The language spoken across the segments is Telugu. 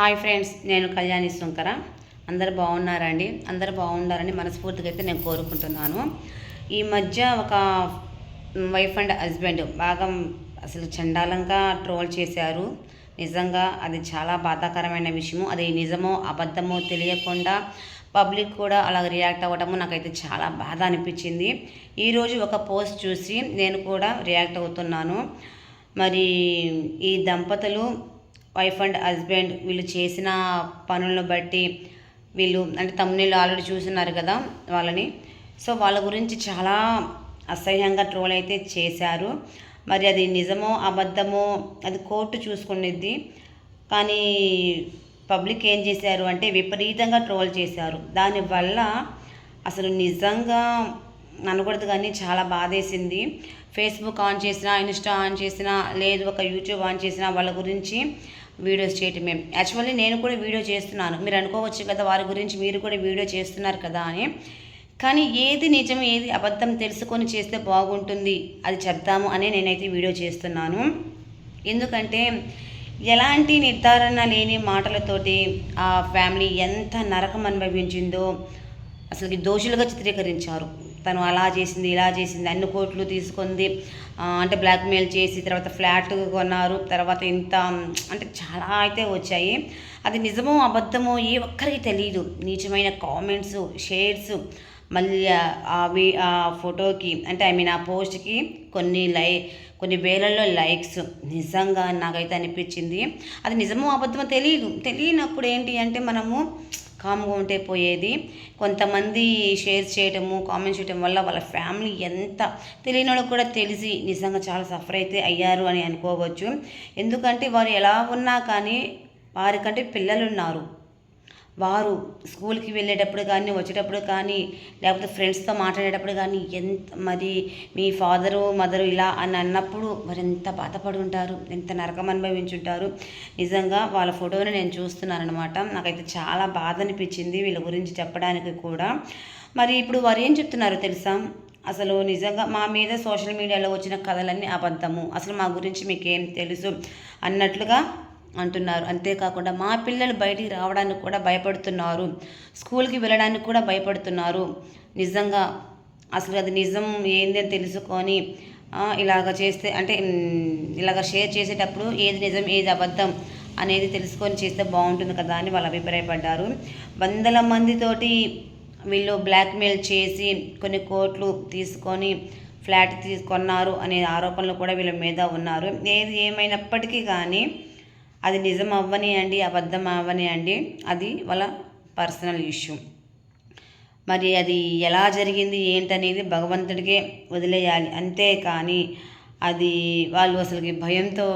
హాయ్ ఫ్రెండ్స్ నేను కళ్యాణి శంకర. అందరు బాగున్నారండి? అందరు బాగున్నారని మనస్ఫూర్తిగా అయితే నేను కోరుకుంటున్నాను. ఈ మధ్య ఒక వైఫ్ అండ్ హస్బెండ్ బాగా అసలు చండాలంగా ట్రోల్ చేశారు. నిజంగా అది చాలా బాధాకరమైన విషయము. అది నిజమో అబద్ధమో తెలియకుండా పబ్లిక్ కూడా అలా రియాక్ట్ అవ్వడము నాకైతే చాలా బాధ అనిపించింది. ఈరోజు ఒక పోస్ట్ చూసి నేను కూడా రియాక్ట్ అవుతున్నాను. మరి ఈ దంపతులు వైఫ్ అండ్ హస్బెండ్ వీళ్ళు చేసిన పనులను బట్టి వీళ్ళు అంటే తమ్ముళ్ళు ఆల్రెడీ చూస్తున్నారు కదా వాళ్ళని. సో వాళ్ళ గురించి చాలా అసహ్యంగా ట్రోల్ అయితే చేశారు. మరి అది నిజమో అబద్ధమో అది కోర్టు చూసుకునేది కానీ పబ్లిక్ ఏం చేశారు అంటే విపరీతంగా ట్రోల్ చేశారు. దానివల్ల అసలు నిజంగా అనకూడదు కానీ చాలా బాధేసింది. ఫేస్బుక్ ఆన్ చేసినా ఇన్స్టా ఆన్ చేసినా లేదు ఒక యూట్యూబ్ ఆన్ చేసినా వాళ్ళ గురించి వీడియోస్ చేయటమే యాక్చువల్లీ నేను కూడా వీడియో చేస్తున్నాను. మీరు అనుకోవచ్చు కదా వారి గురించి మీరు కూడా వీడియో చేస్తున్నారు కదా అని. కానీ ఏది నిజం ఏది అబద్ధం తెలుసుకొని చేస్తే బాగుంటుంది. అది చెప్తాము అనే నేనైతే వీడియో చేస్తున్నాను. ఎందుకంటే ఎలాంటి నిర్ధారణ లేని మాటలతోటి ఆ ఫ్యామిలీ ఎంత నరకం అనుభవించిందో అసలు దోషులుగా చిత్రీకరించారు. తను అలా చేసింది ఇలా చేసింది అన్ని కోట్లు తీసుకుంది అంటే బ్లాక్మెయిల్ చేసి తర్వాత ఫ్లాట్ కొన్నారు తర్వాత ఇంత అంటే చాలా అయితే వచ్చాయి. అది నిజమో అబద్ధమో ఏ ఒక్కరికి తెలియదు నీచమైన కామెంట్స్ షేర్స్ మళ్ళీ అవి ఆ ఆ ఫోటోకి అంటే ఐ మీన్ ఆ పోస్ట్కి కొన్ని లై కొన్ని వేలల్లో లైక్స్. నిజంగా నాకైతే అనిపించింది. అది నిజమో అబద్ధమో తెలియదు తెలియనప్పుడు ఏంటి అంటే మనము కామ్గా ఉంటే పోయేది. కొంతమంది షేర్ చేయటము కామెంట్స్ చేయటం వల్ల వాళ్ళ ఫ్యామిలీ ఎంత తెలియని వాళ్ళకి కూడా తెలిసి నిజంగా చాలా సఫర్ అయితే అయ్యారు అని అనుకోవచ్చు. ఎందుకంటే వారు ఎలా ఉన్నా కానీ వారికంటే పిల్లలు ఉన్నారు. వారు స్కూల్కి వెళ్ళేటప్పుడు కానీ వచ్చేటప్పుడు కానీ లేకపోతే ఫ్రెండ్స్తో మాట్లాడేటప్పుడు కానీ ఎంత మరి మీ ఫాదరు మదరు ఇలా అని అన్నప్పుడు మరి ఎంత బాధపడి ఉంటారు ఎంత నరకం అనుభవించుంటారు. నిజంగా వాళ్ళ ఫోటోని నేను చూస్తున్నాను అనమాట నాకైతే చాలా బాధ అనిపించింది వీళ్ళ గురించి చెప్పడానికి కూడా. మరి ఇప్పుడు వారు ఏం చెప్తున్నారు తెలుసా? అసలు నిజంగా మా మీద సోషల్ మీడియాలో వచ్చిన కథలన్నీ అబద్ధము. అసలు మా గురించి మీకేం తెలుసు? అన్నట్లుగా అంటున్నారు. అంతేకాకుండా మా పిల్లలు బయటికి రావడానికి కూడా భయపడుతున్నారు. స్కూల్కి వెళ్ళడానికి కూడా భయపడుతున్నారు. నిజంగా అసలు అది నిజం ఏంది అని తెలుసుకొని ఇలాగ చేస్తే అంటే ఇలాగ షేర్ చేసేటప్పుడు ఏది నిజం ఏది అబద్ధం అనేది తెలుసుకొని చేస్తే బాగుంటుంది కదా అని వాళ్ళు అభిప్రాయపడ్డారు. వందల మందితోటి వీళ్ళు బ్లాక్మెయిల్ చేసి కొన్ని కోట్లు తీసుకొని ఫ్లాట్ తీసుకొన్నారు అనే ఆరోపణలు కూడా వీళ్ళ మీద ఉన్నారు. ఏది ఏమైనప్పటికీ కానీ అది నిజం అవ్వని అండి అబద్ధం అవ్వని అండి అది వాళ్ళ పర్సనల్ ఇష్యూ. మరి అది ఎలా జరిగింది ఏంటనేది భగవంతుడికే వదిలేయాలి. అంతే కానీ అది వాళ్ళు అసలుకి భయంతో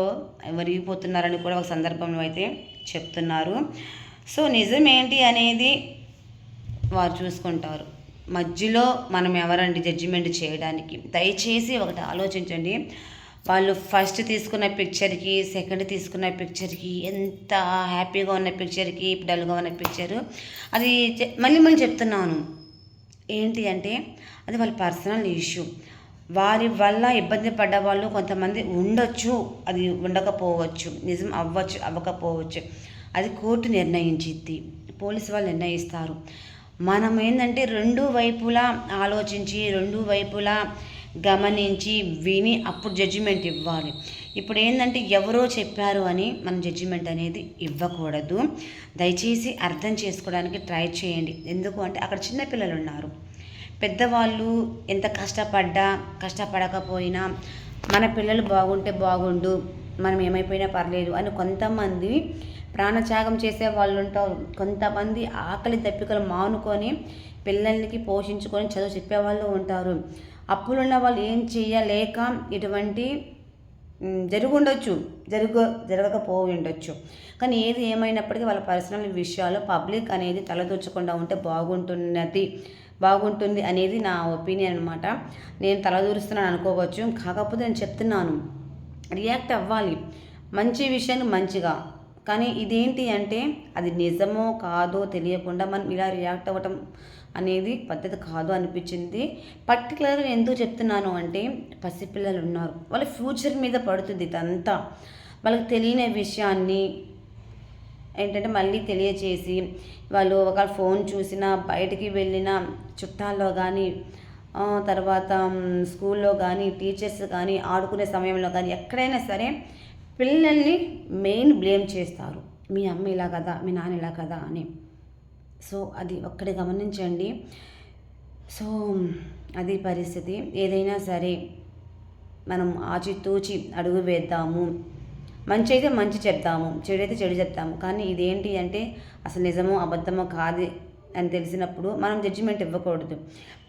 వరిగిపోతున్నారని కూడా ఒక సందర్భంలో అయితే చెప్తున్నారు. సో నిజం ఏంటి అనేది వారు చూసుకుంటారు. మధ్యలో మనం ఎవరండి జడ్జిమెంట్ చేయడానికి? దయచేసి ఒకటి ఆలోచించండి. వాళ్ళు ఫస్ట్ తీసుకున్న పిక్చర్కి సెకండ్ తీసుకున్న పిక్చర్కి ఎంత హ్యాపీగా ఉన్న పిక్చర్కి డల్గా ఉన్న పిక్చరు అది మళ్ళీ మళ్ళీ చెప్తున్నాను. ఏంటి అంటే అది వాళ్ళ పర్సనల్ ఇష్యూ వారి వల్ల ఇబ్బంది పడ్డ వాళ్ళు కొంతమంది ఉండొచ్చు. అది ఉండకపోవచ్చు. నిజం అవ్వచ్చు అవ్వకపోవచ్చు. అది కోర్టు నిర్ణయించిద్ది. పోలీసు వాళ్ళు నిర్ణయిస్తారు. మనం ఏంటంటే రెండు వైపులా ఆలోచించి రెండు వైపులా గమనించి విని అప్పుడు జడ్జిమెంట్ ఇవ్వాలి. ఇప్పుడు ఏంటంటే ఎవరో చెప్పారు అని మనం జడ్జిమెంట్ అనేది ఇవ్వకూడదు. దయచేసి అర్థం చేసుకోవడానికి ట్రై చేయండి. ఎందుకు అంటే అక్కడ చిన్నపిల్లలు ఉన్నారు. పెద్దవాళ్ళు ఎంత కష్టపడ్డా కష్టపడకపోయినా మన పిల్లలు బాగుంటే బాగుండు మనం ఏమైపోయినా పర్లేదు అని కొంతమంది ప్రాణత్యాగం చేసే వాళ్ళు ఉంటారు. కొంతమంది ఆకలి దప్పికలు మానుకొని పిల్లలకి పోషించుకొని చదువు చెప్పేవాళ్ళు ఉంటారు. అప్పులున్న వాళ్ళు ఏం చేయలేక ఇటువంటి జరుగుండొచ్చు జరుగు జరగకపోయి ఉండొచ్చు కానీ ఏది ఏమైనప్పటికీ వాళ్ళ పర్సనల్ విషయాలు పబ్లిక్ అనేది తలదూర్చకుండా ఉంటే బాగుంటున్నది బాగుంటుంది అనేది నా ఒపీనియన్ అనమాట నేను తలదూరుస్తున్నాను అనుకోవచ్చు. కాకపోతే నేను చెప్తున్నాను రియాక్ట్ అవ్వాలి. మంచి విషయాన్ని మంచిగా. కానీ ఇదేంటి అంటే అది నిజమో కాదో తెలియకుండా మనం ఇలా రియాక్ట్ అవ్వటం అనేది పద్ధతి కాదు అనిపించింది. పర్టికులర్గా నేను ఎందుకు చెప్తున్నాను అంటే పసిపిల్లలు ఉన్నారు వాళ్ళ ఫ్యూచర్ మీద పడుతుంది ఇదంతా. వాళ్ళకి తెలియని విషయాన్ని ఏంటంటే మళ్ళీ తెలియచేసి వాళ్ళు ఒక ఫోన్ చూసినా బయటికి వెళ్ళిన చుట్టాల్లో కానీ తర్వాత స్కూల్లో కానీ టీచర్స్ కానీ ఆడుకునే సమయంలో కానీ ఎక్కడైనా సరే పిల్లల్ని మెయిన్ బ్లేమ్ చేస్తారు. మీ అమ్మ ఇలా కదా మీ నాన్న ఇలా కదా అని. సో అది ఒక్కటి గమనించండి. సో అది పరిస్థితి. ఏదైనా సరే మనం ఆచితూచి అడుగు వేద్దాము. మంచి అయితే మంచి చెప్తాము చెడు అయితే చెడు చెప్తాము. కానీ ఇదేంటి అంటే అసలు నిజమో అబద్ధమో కాదు అని తెలిసినప్పుడు మనం జడ్జిమెంట్ ఇవ్వకూడదు.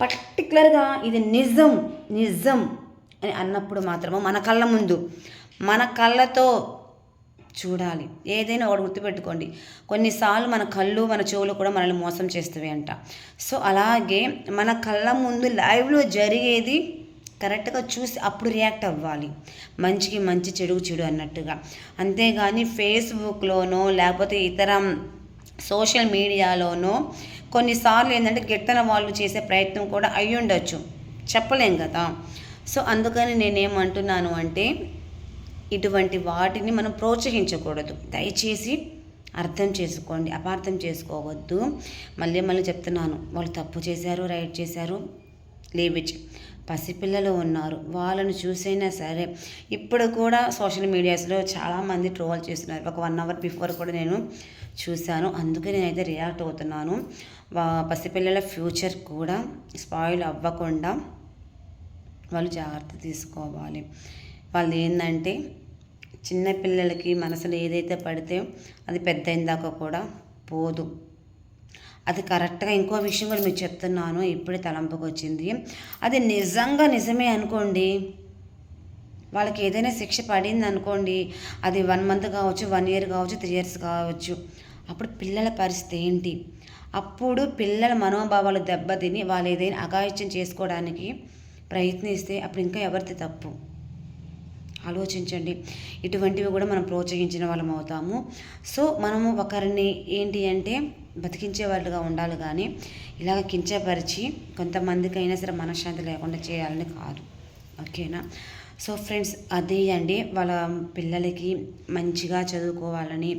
పర్టికులర్గా ఇది నిజం నిజం అని అన్నప్పుడు మాత్రము మన కళ్ళ ముందు మన కళ్ళతో చూడాలి. ఏదైనా ఒకటి గుర్తుపెట్టుకోండి. కొన్నిసార్లు మన కళ్ళు మన చెవులు కూడా మనల్ని మోసం చేస్తవి అంట. సో అలాగే మన కళ్ళ ముందు లైవ్లో జరిగేది కరెక్ట్గా చూసి అప్పుడు రియాక్ట్ అవ్వాలి. మంచికి మంచి చెడుకు చెడు అన్నట్టుగా. అంతేగాని ఫేస్బుక్లోనో లేకపోతే ఇతర సోషల్ మీడియాలోనో కొన్నిసార్లు ఏంటంటే గిట్టన వాళ్ళు చేసే ప్రయత్నం కూడా అయ్యుండొచ్చు. చెప్పలేం కదా. సో అందుకని నేనేమంటున్నాను అంటే ఇటువంటి వాటిని మనం ప్రోత్సహించకూడదు. దయచేసి అర్థం చేసుకోండి అపార్థం చేసుకోవద్దు. మళ్ళీ మళ్ళీ చెప్తున్నాను వాళ్ళు తప్పు చేశారు రైట్ చేశారు లేవిచ్ పసిపిల్లలు ఉన్నారు వాళ్ళను చూసైనా సరే. ఇప్పుడు కూడా సోషల్ మీడియాస్లో చాలామంది ట్రోల్ చేస్తున్నారు. ఒక వన్ అవర్ బిఫోర్ కూడా నేను చూశాను. అందుకే నేనైతే రియాక్ట్ అవుతున్నాను. వా- పసిపిల్లల ఫ్యూచర్ కూడా స్పాయిల్ అవ్వకుండా వాళ్ళు జాగ్రత్త తీసుకోవాలి. వాళ్ళు ఏంటంటే చిన్నపిల్లలకి మనసులో ఏదైతే పడితే అది పెద్ద అయిందాక కూడా పోదు. అది కరెక్ట్గా ఇంకో విషయం కూడా మీకు చెప్తున్నాను ఇప్పుడే తలంపుకు వచ్చింది. అది నిజంగా నిజమే అనుకోండి. వాళ్ళకి ఏదైనా శిక్ష పడింది అనుకోండి అది వన్ మంత్ కావచ్చు వన్ ఇయర్ కావచ్చు త్రీ ఇయర్స్ కావచ్చు అప్పుడు పిల్లల పరిస్థితి ఏంటి? అప్పుడు పిల్లల మనోభావాలు దెబ్బతిని వాళ్ళు ఏదైనా అఘాయిత్యం చేసుకోవడానికి ప్రయత్నిస్తే అప్పుడు ఇంకా ఎవరిది తప్పు? ఆలోచించండి. ఇటువంటివి కూడా మనం ప్రోత్సహించిన వాళ్ళం అవుతాము. సో మనము ఒకరిని ఏంటి అంటే బతికించే వాళ్ళుగా ఉండాలి కానీ ఇలాగ కించపరిచి కొంతమందికైనా సరే మనశ్శాంతి లేకుండా చేయాలని కాదు. ఓకేనా? సో ఫ్రెండ్స్ అదే అండి. వాళ్ళ పిల్లలకి మంచిగా చదువుకోవాలని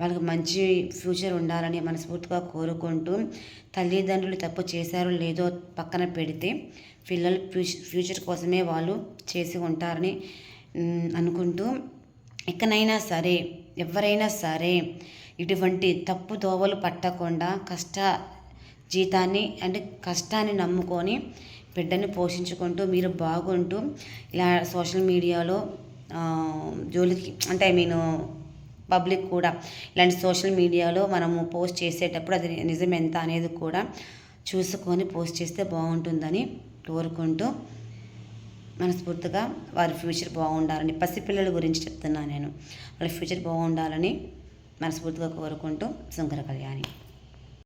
వాళ్ళకి మంచి ఫ్యూచర్ ఉండాలని మనస్ఫూర్తిగా కోరుకుంటూ తల్లిదండ్రులు తప్పు చేశారో లేదో పక్కన పెడితే పిల్లల ఫ్యూచర్ కోసమే వాళ్ళు చేసి ఉంటారని అనుకుంటూ ఎక్కనైనా సరే ఎవరైనా సరే ఇటువంటి తప్పు దోవలు పట్టకుండా కష్ట జీతాన్ని అంటే కష్టాన్ని నమ్ముకొని బిడ్డని పోషించుకుంటూ మీరు బాగుంటూ ఇలా సోషల్ మీడియాలో జోలికి అంటే ఐ మీన్ పబ్లిక్ కూడా ఇలాంటి సోషల్ మీడియాలో మనము పోస్ట్ చేసేటప్పుడు అది నిజం ఎంత అనేది కూడా చూసుకొని పోస్ట్ చేస్తే బాగుంటుందని కోరుకుంటూ మనస్ఫూర్తిగా వారి ఫ్యూచర్ బాగుండాలని పసిపిల్లల గురించి చెప్తున్నాను నేను. వాళ్ళ ఫ్యూచర్ బాగుండాలని మనస్ఫూర్తిగా కోరుకుంటూ శంకర కళ్యాణి.